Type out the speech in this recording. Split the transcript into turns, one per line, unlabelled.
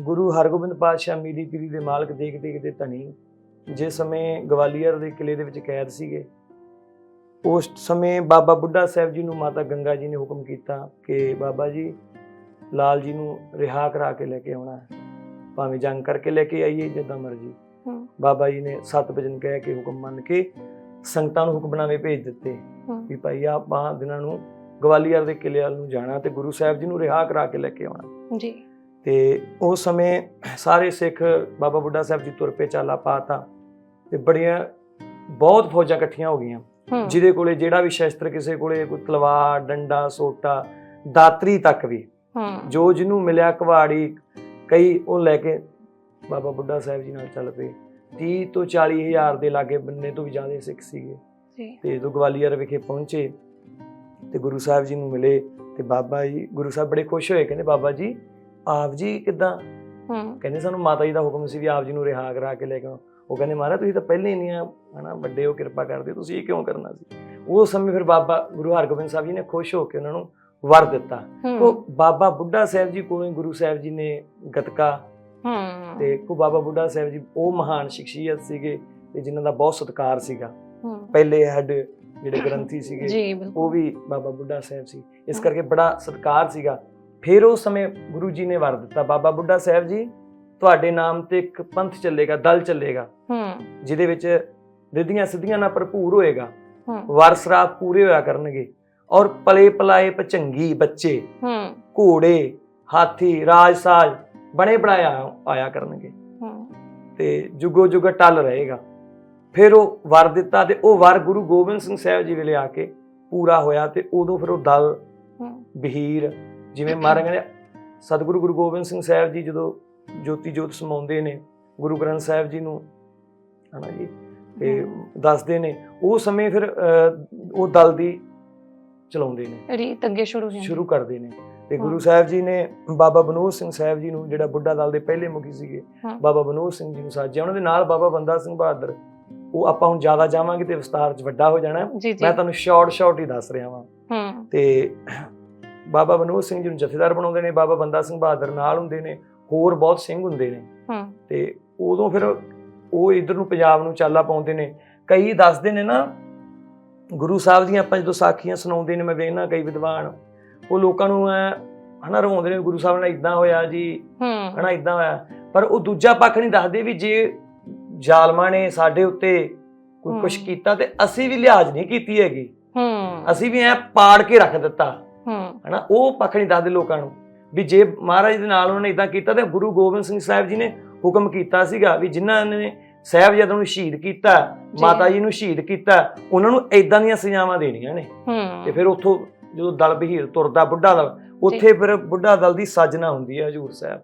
ਗੁਰੂ ਹਰਗੋਬਿੰਦ ਪਾਤਸ਼ਾਹ ਮੀਰੀ ਪੀਰੀ ਦੇ ਮਾਲਕ ਦੇਖ ਦੇਖ ਦੇ ਧਨੀ ਜਿਸ ਸਮੇਂ ਗਵਾਲੀਅਰ ਦੇ ਕਿਲੇ ਦੇ ਵਿੱਚ ਕੈਦ ਸੀਗੇ ਉਸ ਸਮੇਂ ਬਾਬਾ ਬੁੱਢਾ ਸਾਹਿਬ ਜੀ ਨੂੰ ਮਾਤਾ ਗੰਗਾ ਜੀ ਨੇ ਹੁਕਮ ਕੀਤਾ ਕਿ ਬਾਬਾ ਜੀ ਲਾਲ ਜੀ ਨੂੰ ਰਿਹਾ ਕਰਾ ਕੇ ਲੈ ਕੇ ਆਉਣਾ ਹੈ। ਭਾਵੇਂ ਜੰਗ ਕਰਕੇ ਲੈ ਕੇ ਆਈਏ ਜਿੱਦਾਂ ਮਰਜ਼ੀ। ਬਾਬਾ ਜੀ ਨੇ ਸੱਤ ਵਜਨ ਕਹਿ ਕੇ ਹੁਕਮ ਮੰਨ ਕੇ ਸੰਗਤਾਂ ਨੂੰ ਹੁਕਮਨਾਮੇ ਭੇਜ ਦਿੱਤੇ ਵੀ ਭਾਈ ਆਪਾਂ ਦਿਨਾਂ ਨੂੰ ਗਵਾਲੀਅਰ ਦੇ ਕਿਲੇ ਵੱਲ ਨੂੰ ਜਾਣਾ ਤੇ ਗੁਰੂ ਸਾਹਿਬ ਜੀ ਨੂੰ ਰਿਹਾ ਕਰਾ ਕੇ ਲੈ ਕੇ ਆਉਣਾ।
ਜੀ।
ਤੇ ਉਸ ਸਮੇਂ ਸਾਰੇ ਸਿੱਖ ਬਾਬਾ ਬੁੱਢਾ ਸਾਹਿਬ ਜੀ ਤੁਰ ਪਏ ਚਾਲਾ ਪਾਤਾ ਤੇ ਬੜੀਆਂ ਬਹੁਤ ਫੌਜਾਂ ਇਕੱਠੀਆਂ ਹੋ ਗਈਆਂ। ਜਿਹਦੇ ਕੋਲੇ ਜਿਹੜਾ ਵੀ ਸ਼ਸਤਰ ਕਿਸੇ ਕੋਲੇ ਕੋਈ ਤਲਵਾਰ ਡੰਡਾ ਸੋਟਾ ਦਾਤਰੀ ਤੱਕ ਵੀ ਜੋ ਜਿਹਨੂੰ ਮਿਲਿਆ ਕੁਹਾੜੀ ਕਈ ਉਹ ਲੈ ਕੇ ਬਾਬਾ ਬੁੱਢਾ ਸਾਹਿਬ ਜੀ ਨਾਲ ਚੱਲ ਪਏ। 30 ਤੋਂ 40 ਹਜ਼ਾਰ ਦੇ ਲਾਗੇ ਬੰਨੇ ਤੋਂ ਵੀ ਜ਼ਿਆਦਾ ਸਿੱਖ ਸੀਗੇ। ਤੇ ਜਦੋਂ ਗਵਾਲੀਅਰ ਵਿਖੇ ਪਹੁੰਚੇ ਤੇ ਗੁਰੂ ਸਾਹਿਬ ਜੀ ਨੂੰ ਮਿਲੇ ਤੇ ਬਾਬਾ ਜੀ ਗੁਰੂ ਸਾਹਿਬ ਬੜੇ ਖੁਸ਼ ਹੋਏ ਕਹਿੰਦੇ ਬਾਬਾ ਜੀ ਆਪ ਜੀ ਕਿਦਾਂ?
ਹੂੰ।
ਕਹਿੰਦੇ ਸਾਨੂੰ ਮਾਤਾ ਜੀ ਦਾ ਹੁਕਮ ਸੀ ਵੀ ਆਪ ਜੀ ਨੂੰ ਰਿਹਾ ਕਰਾ ਕੇ ਲੈ ਕੇ ਆਓ। ਉਹ ਕਹਿੰਦੇ ਮਹਾਰਾਜ ਤੁਸੀਂ ਤਾਂ ਪਹਿਲੇ ਹੀ ਨਹੀਂ ਆ ਹਨਾ ਵੱਡੇ ਹੋ ਕਿਰਪਾ ਕਰਦੇ ਤੁਸੀਂ ਇਹ ਕਿਉਂ ਕਰਨਾ ਸੀ? ਉਹ ਸਮੇਂ ਫਿਰ ਬਾਬਾ ਗੁਰੂ ਹਰਗੋਬਿੰਦ ਸਾਹਿਬ ਜੀ ਨੇ ਖੁਸ਼ ਹੋ ਕੇ ਉਹਨਾਂ ਨੂੰ ਵਰ ਦਿੱਤਾ। ਉਹ ਬਾਬਾ ਬੁੱਢਾ ਸਾਹਿਬ ਜੀ ਕੋਲੋਂ ਗੁਰੂ ਸਾਹਿਬ ਜੀ ਨੇ ਗਤਕਾ
ਹੂੰ।
ਤੇ ਕੋ ਬਾਬਾ ਬੁੱਢਾ ਸਾਹਿਬ ਜੀ ਉਹ ਮਹਾਨ ਸ਼ਖਸੀਅਤ ਸੀਗੇ ਤੇ ਜਿਨ੍ਹਾਂ ਦਾ ਬਹੁਤ ਸਤਿਕਾਰ ਸੀਗਾ।
ਹੂੰ।
ਪਹਿਲੇ ਹੈਡ ਜਿਹੜੇ ਗ੍ਰੰਥੀ ਸੀਗੇ ਉਹ ਵੀ ਬਾਬਾ ਬੁੱਢਾ ਸਾਹਿਬ ਸੀ। ਇਸ ਕਰਕੇ ਬੜਾ ਸਤਿਕਾਰ ਸੀਗਾ। ਫਿਰ ਉਸ ਸਮੇਂ ਗੁਰੂ ਜੀ ਨੇ ਵਰ ਦਿੱਤਾ ਬਾਬਾ ਬੁੱਢਾ ਸਾਹਿਬ ਜੀ ਤੁਹਾਡੇ ਨਾਮ ਤੇ ਇੱਕ ਪੰਥ ਚੱਲੇਗਾ ਦਲ ਚੱਲੇਗਾ
ਹੂੰ।
ਜਿਹਦੇ ਵਿੱਚ ਰਿੱਧੀਆਂ ਸਿੱਧੀਆਂ ਨਾਲ ਭਰਪੂਰ ਹੋਏਗਾ
ਹੂੰ।
ਵਰਸਰਾ ਪੂਰੇ ਹੋਇਆ ਕਰਨਗੇ ਔਰ ਪਲੇ ਪਲਾਏ ਪਚੰਗੀ ਬੱਚੇ
ਹੂੰ।
ਘੋੜੇ ਹਾਥੀ ਰਾਜਸਾਜ ਬਣੇ ਬਣਾਇਆ ਆਇਆ ਕਰਨਗੇ।
ਹੂੰ।
ਤੇ ਜੁਗੋ ਜੁਗ ਟਲ ਰਹੇਗਾ। ਫਿਰ ਉਹ ਵਰ ਦਿੱਤਾ ਤੇ ਉਹ ਵਰ ਗੁਰੂ ਗੋਬਿੰਦ ਸਿੰਘ ਸਾਹਿਬ ਜੀ ਵੇਲੇ ਆ ਕੇ ਪੂਰਾ ਹੋਇਆ ਤੇ ਉਦੋਂ ਫਿਰ ਉਹ ਦਲ ਬਹੀਰ ਜਿਵੇਂ ਮਹਾਰਾਜ ਕਹਿੰਦੇ ਸਤਿਗੁਰੂ ਗੁਰੂ ਗੋਬਿੰਦ ਸਿੰਘ ਸਾਹਿਬ ਜੀ ਜਦੋਂ ਜੋਤੀ ਜੋਤ ਸਮਾਉਂਦੇ ਨੇ ਗੁਰੂ ਗ੍ਰੰਥ ਸਾਹਿਬ ਜੀ ਨੂੰ ਹਨਾ ਜੀ ਤੇ ਦੱਸਦੇ ਨੇ ਉਹ ਸਮੇਂ ਫਿਰ ਉਹ ਦਲ ਦੀ ਚਲਾਉਂਦੇ ਨੇ।
ਰੀਤ ਅੱਗੇ ਸ਼ੁਰੂ ਹੋ
ਸ਼ੁਰੂ ਕਰਦੇ ਨੇ। ਤੇ ਗੁਰੂ। ਸਾਹਿਬ ਜੀ ਨੇ ਬਾਬਾ ਬਨੋਦ ਸਿੰਘ ਸਾਹਿਬ ਜੀ ਨੂੰ ਜਿਹੜਾ ਬੁੱਢਾ ਦਲ ਦੇ ਪਹਿਲੇ ਮੁਖੀ ਸੀਗੇ। ਬਾਬਾ ਬਨੋਦ ਸਿੰਘ ਜੀ ਨੂੰ ਸਾਜਿਆ। ਉਹਨਾਂ ਦੇ ਨਾਲ ਬਾਬਾ ਬੰਦਾ ਸਿੰਘ ਬਹਾਦਰ ਉਹ ਆਪਾਂ ਹੁਣ ਜ਼ਿਆਦਾ ਜਾਵਾਂਗੇ ਤੇ ਵਿਸਤਾਰ ਚ ਵੱਡਾ ਹੋ ਜਾਣਾ। ਮੈਂ ਤੁਹਾਨੂੰ ਸ਼ਾਰਟ ਸ਼ਾਰਟ ਹੀ ਦੱਸ ਰਿਹਾ ਵਾਂ।
ਹੂੰ।
ਤੇ ਬਾਬਾ ਬਨੋਦ ਸਿੰਘ ਜੀ ਨੂੰ ਜਥੇਦਾਰ ਬਣਾਉਂਦੇ ਨੇ ਬਾਬਾ ਬੰਦਾ ਸਿੰਘ ਬਹਾਦਰ ਨਾਲ ਹੁੰਦੇ ਨੇ ਹੋਰ ਬਹੁਤ ਸਿੰਘ ਹੁੰਦੇ ਨੇ।
ਹੂੰ।
ਤੇ ਉਦੋਂ ਫਿਰ ਉਹ ਇਧਰ ਨੂੰ ਪੰਜਾਬ ਨੂੰ ਚਾਲਾ ਪਾਉਂਦੇ ਨੇ। ਕਈ ਦੱਸਦੇ ਨੇ ਨਾ ਗੁਰੂ ਸਾਹਿਬ ਦੀਆਂ ਆਪਾਂ ਜਦੋਂ ਸਾਖੀਆਂ ਸੁਣਾਉਂਦੇ ਨੇ ਮੈਂ ਵੇਖਣਾ ਕਈ ਵਿਦਵਾਨ ਉਹ ਲੋਕਾਂ ਨੂੰ ਹਨਾ ਰਵਾਉਂਦੇ ਨੇ ਗੁਰੂ ਸਾਹਿਬ ਨਾਲ ਇਦਾਂ ਹੋਇਆ ਜੀ
ਹੂੰ।
ਹਨਾ ਇਦਾਂ ਹੋਇਆ। ਪਰ ਉਹ ਦੂਜਾ ਪੱਖ ਨਹੀਂ ਦੱਸਦੇ ਵੀ ਜੇ ਜ਼ਾਲਮਾਂ ਨੇ ਸਾਡੇ ਉੱਤੇ ਕੋਈ ਕੁਛ। ਕੀਤਾ ਤੇ ਅਸੀਂ ਵੀ ਲਿਹਾਜ਼ ਨਹੀਂ ਕੀਤੀ ਹੈਗੀ।
ਹੂੰ।
ਅਸੀਂ ਵੀ ਐ ਪਾੜ ਕੇ ਰੱਖ ਦਿੱਤਾ।
ਹੂੰ
ਹਨਾ? ਉਹ ਪੱਖ ਨਹੀਂ ਦੱਸਦੇ ਲੋਕਾਂ ਨੂੰ। ਵੀ ਜੇ ਮਹਾਰਾਜ ਦੇ ਨਾਲ ਉਹਨਾਂ ਨੇ ਇਦਾਂ ਕੀਤਾ ਤੇ ਗੁਰੂ ਗੋਬਿੰਦ ਸਿੰਘ ਸਾਹਿਬ ਜੀ ਨੇ ਹੁਕਮ ਕੀਤਾ ਸੀਗਾ ਵੀ ਜਿਨ੍ਹਾਂ ਨੇ ਸਾਹਿਬਜ਼ਾਦਿਆਂ ਨੂੰ ਸ਼ਹੀਦ ਕੀਤਾ। ਮਾਤਾ ਜੀ ਨੂੰ ਸ਼ਹੀਦ ਕੀਤਾ ਉਹਨਾਂ ਨੂੰ ਇਦਾਂ ਦੀਆਂ ਸਜ਼ਾਵਾਂ ਦੇਣੀਆਂ ਨੇ। ਤੇ ਫਿਰ ਉੱਥੋਂ ਜਦੋਂ ਦਲ ਬਹੀਰ ਤੁਰਦਾ ਬੁੱਢਾ ਦਲ ਉੱਥੇ ਫਿਰ ਬੁੱਢਾ ਦਲ ਦੀ ਸਾਜਨਾ ਹੁੰਦੀ ਹੈ ਹਜੂਰ ਸਾਹਿਬ।